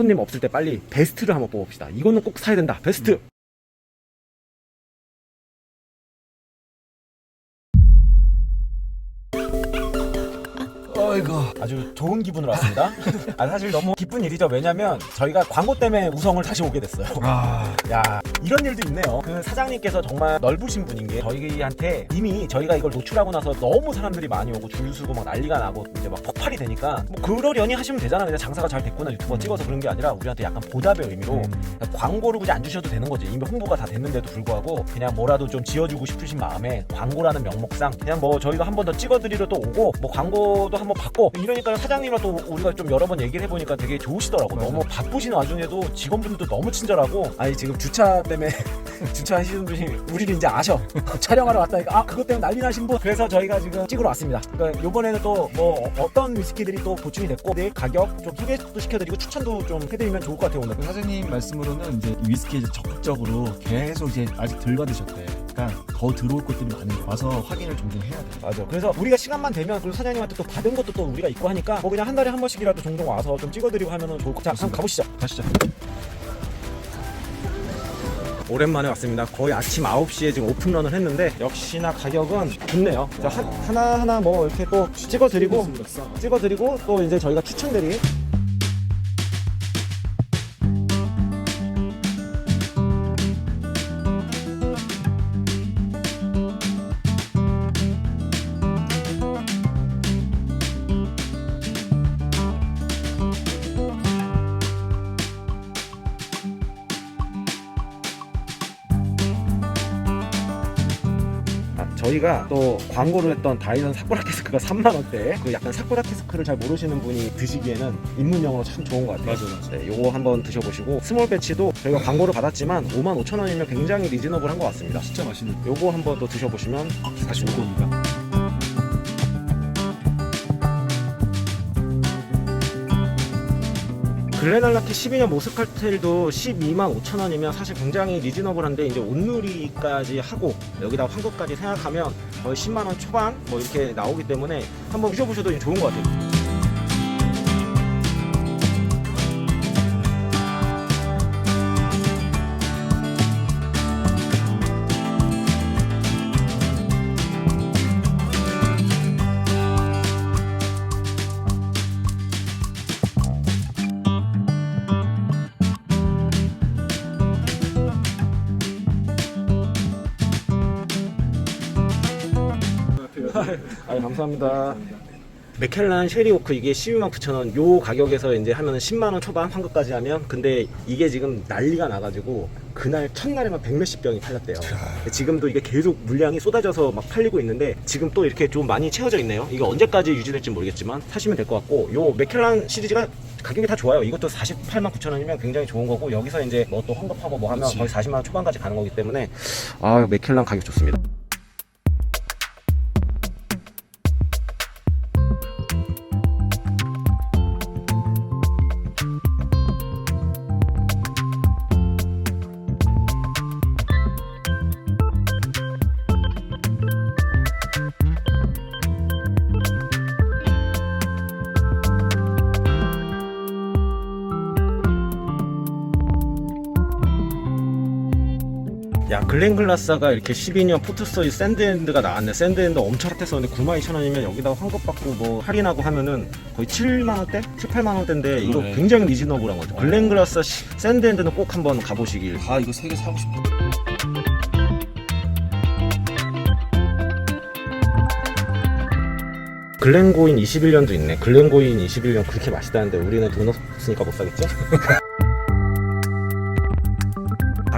손님 없을 때 빨리 베스트를 한번 뽑읍시다. 이거는 꼭 사야 된다. 베스트. 아주 좋은 기분으로 왔습니다. 아, 사실 너무 기쁜 일이죠. 왜냐면 저희가 광고 때문에 우성을 다시 오게 됐어요. 아, 야 이런 일도 있네요. 그 사장님께서 정말 넓으신 분인 게 저희한테 이미 저희가 이걸 노출하고 나서 너무 사람들이 많이 오고 줄 서고 막 난리가 나고 이제 막 폭발이 되니까 뭐 그러려니 하시면 되잖아. 그냥 장사가 잘 됐구나 유튜버 찍어서 그런 게 아니라 우리한테 약간 보답의 의미로 그러니까 광고를 굳이 안 주셔도 되는 거지. 이미 홍보가 다 됐는데도 불구하고 그냥 뭐라도 좀 지어주고 싶으신 마음에 광고라는 명목상 그냥 뭐 저희가 한 번 더 찍어드리러 또 오고 뭐 광고도 한 번 받고 이 러니까 사장님이랑 또 우리가 좀 여러 번 얘기를 해보니까 되게 좋으시더라고. 맞아. 너무 바쁘신 와중에도 직원분들도 너무 친절하고 아니 지금 주차 때문에 주차하시는 분이 우리를 이제 아셔 촬영하러 왔다니까 아 그것 때문에 난리 나신 분 그래서 저희가 지금 찍으러 왔습니다 그러니까 이번에는 또 뭐 어떤 위스키들이 또 보충이 됐고 내일 가격 좀 소개도 시켜드리고 추천도 좀 해드리면 좋을 것 같아요 오늘 그 사장님 말씀으로는 이제 이 위스키 이제 적극적으로 계속 이제 아직 덜 받으셨대. 그러니까 더 들어올 것들이 많은데 와서 확인을 종종 해야 돼. 맞아. 그래서 우리가 시간만 되면 그리고 사장님한테 또 받은 것도 또 우리가 있고 하니까 뭐 그냥 한 달에 한 번씩이라도 종종 와서 좀 찍어드리고 하면 은 좋을 것 같아요. 자, 한번 가보시죠. 가시죠. 오랜만에 왔습니다. 거의 아침 9시에 지금 오픈런을 했는데 역시나 가격은 좋네요. 자, 한- 하나하나 뭐 이렇게 또 찍어드리고 찍어드리고 또 이제 저희가 추천드린 저희가 또 광고를 했던 다이선 사쿠라 캐스크가 3만 원대 그 약간 사쿠라 캐스크를 잘 모르시는 분이 드시기에는 입문용으로 참 좋은 것 같아요. 맞아, 맞아. 네, 요거 한번 드셔보시고 스몰 배치도 저희가 광고를 받았지만 5만 5천 원이면 굉장히 리즈너블한 것 같습니다. 진짜 맛있는. 요거 한번 또 드셔보시면 45도입니다. 글렌알라키 12년 모스칼텔도 12만 5천 원이면 사실 굉장히 리즈너블한데 이제 온누리까지 하고 여기다 환급까지 생각하면 거의 10만 원 초반 뭐 이렇게 나오기 때문에 한번 드셔보셔도 좋은 것 같아요. 아 감사합니다. 맥켈란 쉐리오크 이게 12만 9천 원. 요 가격에서 이제 하면은 10만 원 초반 환급까지 하면 근데 이게 지금 난리가 나가지고 그날 첫날에만 백 몇십 병이 팔렸대요. 지금도 이게 계속 물량이 쏟아져서 막 팔리고 있는데 지금 또 이렇게 좀 많이 채워져 있네요. 이게 언제까지 유지될지 모르겠지만 사시면 될 것 같고 요 맥켈란 시리즈가 가격이 다 좋아요. 이것도 48만 9천 원이면 굉장히 좋은 거고 여기서 이제 뭐 또 환급하고 뭐 하면 그치. 거의 40만 원 초반까지 가는 거기 때문에 아 맥켈란 가격 좋습니다. 야 글렌글라사가 이렇게 12년 포트스토리 샌드핸드가 나왔네 샌드핸드 엄청 핫했었는데 92,000원이면 여기다가 환급 받고 뭐 할인하고 하면은 거의 7만원대? 7, 8만원대인데 이거 그러네. 굉장히 리즈너블한 거죠 글렌글라사 시- 샌드핸드는 꼭 한번 가보시길 아 이거 세 개 사고 싶어. 글렌고인 21년도 있네 글렌고인 21년 그렇게 맛있다는데 우리는 돈 없으니까 못 사겠죠?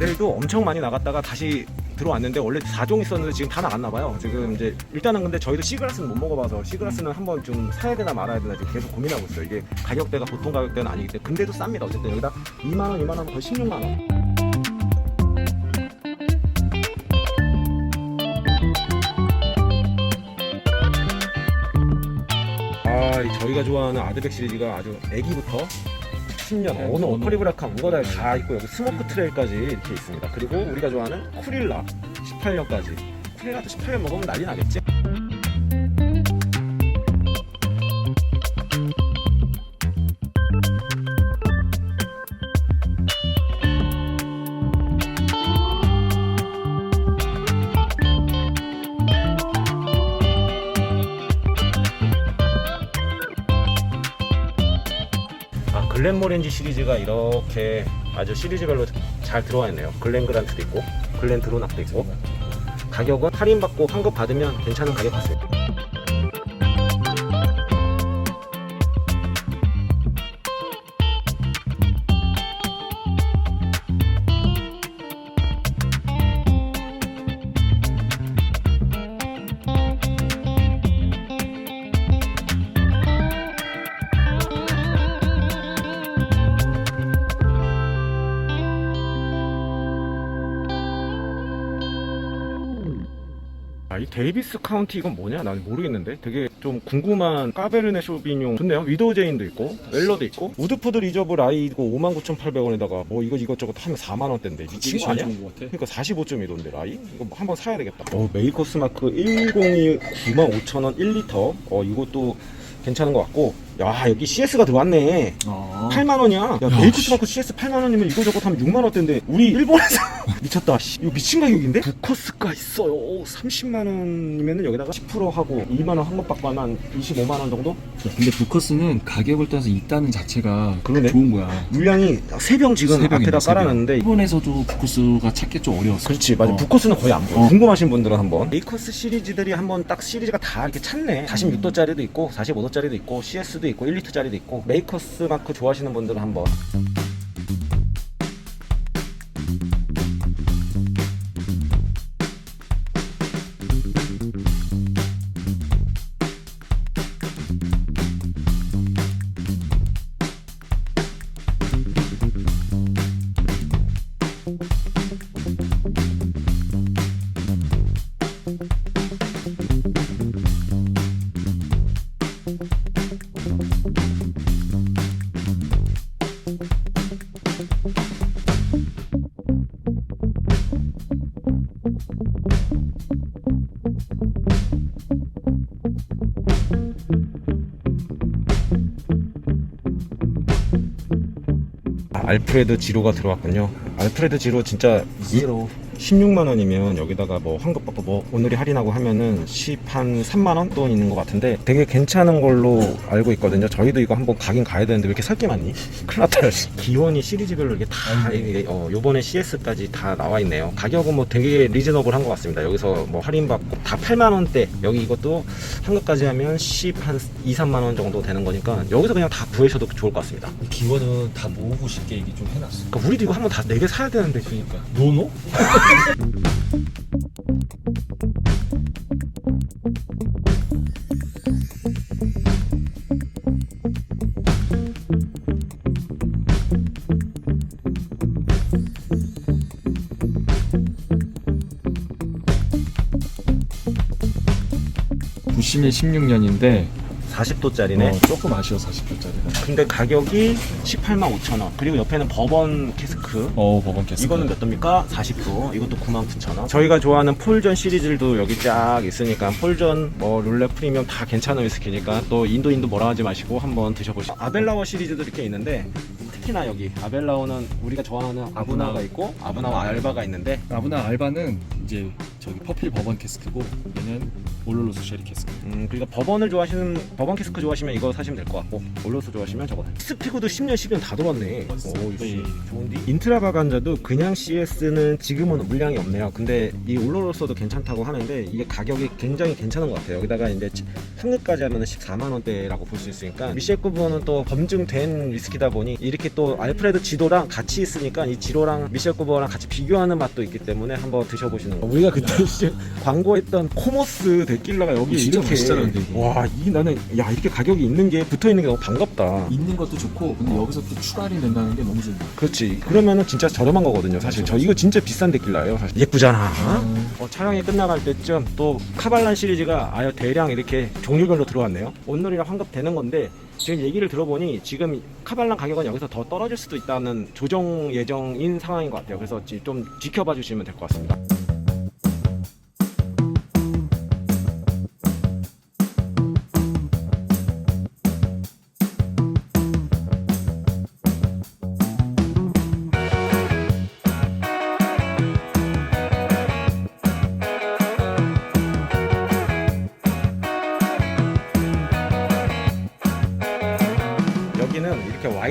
바렐도 엄청 많이 나갔다가 다시 들어왔는데 원래 4종 있었는데 지금 다 나갔나 봐요. 지금 이제 일단은 근데 저희도 시그라스는 못 먹어봐서 시그라스는 한번 좀 사야 되나 말아야 되나 지금 계속 고민하고 있어요. 이게 가격대가 보통 가격대는 아니기 때문에 근데도 쌉니다. 어쨌든 여기다 2만 원, 2만 원 거의 16만 원. 아, 이 저희가 좋아하는 아드백 시리즈가 아주 애기부터 10년 네, 어느 오퍼리브라카 우거다 다 있고 여기 스모크 트레일까지 이렇게 있습니다. 그리고 우리가 좋아하는 쿠릴라 18년까지 쿠릴라도 18년 먹으면 난리 나겠지? 글렌모렌지 시리즈가 이렇게 아주 시리즈별로 잘 들어와 있네요. 글렌 그란트도 있고, 글렌 드로낙도 있고. 가격은 할인받고 환급 받으면 괜찮은 가격 같습니다. 데이비스 카운티 이건 뭐냐? 난 모르겠는데. 되게 좀 궁금한 까베르네 쇼비뇽 좋네요. 위도우 제인도 있고, 웰러도 있고, 우드푸드 리저브 라이고 59,800원에다가 뭐 이거 이것저것 하면 4만 원대인데 미친 거 아니야? 그러니까 45.2도인데 라이? 이거 뭐 한번 사야 되겠다. 어, 메이커스 마크 102 95,000원 1리터. 어, 이것도 괜찮은 것 같고. 야, 여기 CS가 들어왔네. 아. 8만 원이야. 야, 메이커스 마크 CS 8만 원이면 이거 저거 하면 6만 원대인데 우리 일본에서 미쳤다. 씨. 이거 미친 가격인데? 부커스가 있어요. 30만 원이면은 여기다가 10% 하고 2만 원 환급 받고 하면 한 25만 원 정도? 근데 부커스는 가격을 따서 있다는 자체가 그러네. 좋은 거야. 물량이 3병 지금 세 병이네, 앞에다 세 병. 깔아놨는데 일본에서도 부커스가 찾기 좀 어려웠어. 그렇지 맞아 어. 부커스는 거의 안 보여 어. 궁금하신 분들은 한번 메이커스 시리즈들이 한번 딱 시리즈가 다 이렇게 찼네 46도짜리도 있고 45도짜리도 있고 CS도 있고 1리터짜리도 있고 메이커스 마크 좋아하시는 분들은 한번 알프레드 지로가 들어왔군요. 알프레드 지로 진짜 이로 16만 원이면 여기다가 뭐 환급 받고 뭐 오늘이 할인하고 하면은 10한 3만 원 돈 있는 것 같은데 되게 괜찮은 걸로 알고 있거든요. 저희도 이거 한번 가긴 가야 되는데 왜 이렇게 살 게 많니? 큰일 났다. 기원이 시리즈별로 이게 다 이게 어, 요번에 CS까지 다 나와 있네요. 가격은 뭐 되게 리즈너블한 것 같습니다. 여기서 뭐 할인 받고 다 8만 원대 여기 이것도 환급까지 하면 10한 2, 3만 원 정도 되는 거니까 여기서 그냥 다 구하셔도 좋을 것 같습니다. 기원은 다 모으고 싶게 얘기 좀 해놨어. 그러니까 우리도 이거 한번 다 4개 사야 되는데 그러니까 노노? 부심이 16년인데 40도짜리네. 조금 아쉬워 40도짜리는. 근데 가격이 18만 5천 원. 그리고 옆에는 버번 캐스크. 어 법원 캐스. 이거는 몇 도입니까? 40도. 이것도 9만 9천 원. 저희가 좋아하는 폴전 시리즈들도 여기 쫙 있으니까 폴전, 뭐 룰렛 프리미엄 다 괜찮은 위스키니까 또 인도 인도 뭐라 하지 마시고 한번 드셔보시죠. 아벨라워 시리즈도 이렇게 있는데 특히나 여기 아벨라워는 우리가 좋아하는 아브나가 있고 아브나와 알바가 있는데 아브나 알바는 이제 저기 퍼필 법원 캐스크고 얘는 올롤로스 쉐리 캐스크. 음, 그러니까 버번을 좋아하시는 버번 캐스크 좋아하시면 이거 사시면 될 것 같고 올로스 좋아하시면 저거. 스피고도 10년 10년 다 들어왔네 오 이거 네. 좋은데? 인트라 바간자도 그냥 CS는 지금은 물량이 없네요. 근데 이 올로로서도 괜찮다고 하는데 이게 가격이 굉장히 괜찮은 것 같아요. 여기다가 이제 한급까지 하면 14만 원대라고 볼 수 있으니까 미셸 구브는 또 검증된 위스키다 보니 이렇게 또 알프레드 지도랑 같이 있으니까 이 지로랑 미셸 구브랑 같이 비교하는 맛도 있기 때문에 한번 드셔보시는 거. 우리가 그때 광고했던 코모스 데킬라가 여기 진짜 이렇게 맛있잖아, 근데 이거. 와, 이 나는 야 이렇게 가격이 있는 게 붙어 있는 게 너무 반갑다. 있는 것도 좋고 근데 여기서 또 추가 할인 된다는 게 너무 좋네. 그렇지. 그러면은 진짜 저렴한 거거든요. 사실 저 이거 진짜 비싼 데킬라예요. 사실 예쁘잖아. 어, 촬영이 끝나갈 때쯤 또 카발란 시리즈가 아예 대량 이렇게 종류별로 들어왔네요. 오늘이랑 환급 되는 건데 지금 얘기를 들어보니 지금 카발란 가격은 여기서 더 떨어질 수도 있다는 조정 예정인 상황인 것 같아요. 그래서 지- 좀 지켜봐 주시면 될 것 같습니다.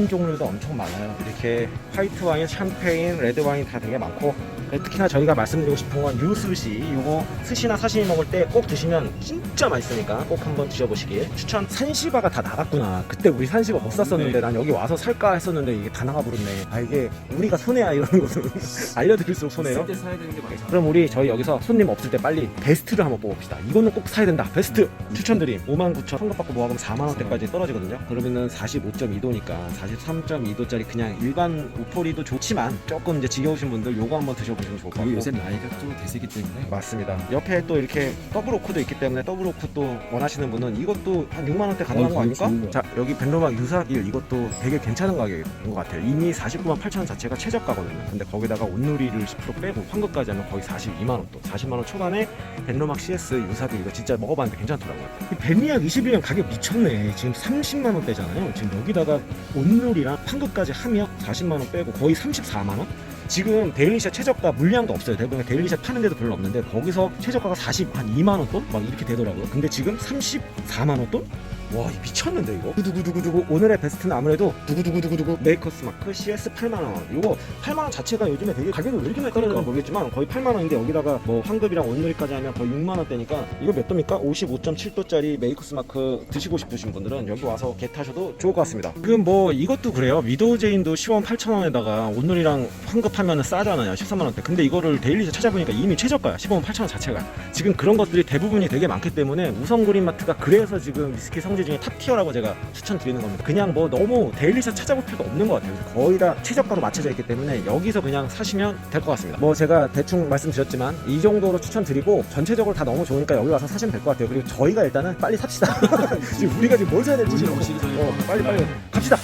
와인 종류도 엄청 많아요. 이렇게 화이트 와인, 샴페인, 레드 와인 다 되게 많고 네, 특히나 저희가 말씀드리고 싶은 건 유스시 이거 스시나 사시미 먹을 때 꼭 드시면 진짜 맛있으니까 꼭 한번 드셔보시길 추천 산시바가 다 나갔구나 그때 우리 산시바 못 샀었는데 난 여기 와서 살까 했었는데 이게 다 나가버렸네 아 이게 우리가 손해야 이런 거는 알려드릴수록 손해요 쓸때 사야 되는 게 많잖아. 그럼 우리 저희 여기서 손님 없을 때 빨리 베스트를 한번 뽑읍시다. 이거는 꼭 사야 된다. 베스트 추천드림. 59,000 환급 받고 모아가면 4만 원대까지 떨어지거든요. 그러면은 45.2도니까 43.2도짜리 그냥 일반 우포리도 좋지만 조금 이제 지겨우신 분들 요거 한번 드셔보 시면 좋을 것 그리고 같고. 요새 나이가 좀 대세기 때문에 맞습니다. 옆에 또 이렇게 더블 오크도 있기 때문에 더블 오크 또 원하시는 분은 이것도 한 6만 원대 가능한 어, 거 아닙니까? 거. 자 여기 벤로막 유사길 이것도 되게 괜찮은 가격인 것 같아요. 이미 49만 8천 원 자체가 최저가거든요. 근데 거기다가 온누리를 10% 빼고 환급까지 하면 거의 42만 원 또. 40만 원 초반에 벤로막 CS 유사길 이거 진짜 먹어봤는데 괜찮더라고요. 이 벤리악 21년 가격 미쳤네. 지금 30만 원대잖아요. 지금 여기다가 온누리랑 환급까지 하면 40만 원 빼고 거의 34만 원? 지금 데일리샷 최저가 물량도 없어요. 대부분 데일리샷 파는 데도 별로 없는데 거기서 최저가가 40, 한 2만 원 돈? 막 이렇게 되더라고요. 근데 지금 34만 원 돈? 와, 이 미쳤는데 이거. 두구두구두구 오늘의 베스트는 아무래도 두구두구두구두구 메이커스 마크 CS 8만 원. 이거 8만 원 자체가 요즘에 되게 가격이 왜 이렇게 많이 떨어졌는지 모르겠지만 거의 8만 원인데 여기다가 뭐 환급이랑 온누리까지 하면 거의 6만 원대니까 이거 몇 도입니까? 55.7도짜리 메이커스 마크 드시고 싶으신 분들은 여기 와서 개 타셔도 좋을 것 같습니다. 지금 뭐 이것도 그래요. 미도우 제인도 10원 8천 원에다가 온누리랑 환급 하면 싸잖아요. 13만 원대. 근데 이거를 데일리에서 찾아보니까 이미 최저가야. 15원 8천 원 자체가. 지금 그런 것들이 대부분이 되게 많기 때문에 우성 그린마트가 그래서 지금 위스키 성지 중에 탑티어라고 제가 추천드리는 겁니다. 그냥 뭐 너무 데일리샷 찾아볼 필요도 없는 것 같아요. 거의 다 최저가로 맞춰져 있기 때문에 여기서 그냥 사시면 될 것 같습니다. 뭐 제가 대충 말씀드렸지만 이 정도로 추천드리고 전체적으로 다 너무 좋으니까 여기 와서 사시면 될 것 같아요. 그리고 저희가 일단은 빨리 삽시다. 지금 우리가 지금 뭘 사야 될지 지금 어, 빨리 빨리 갑시다.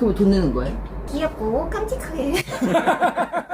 그럼 돈 내는 거예요? 귀엽고 깜찍하게.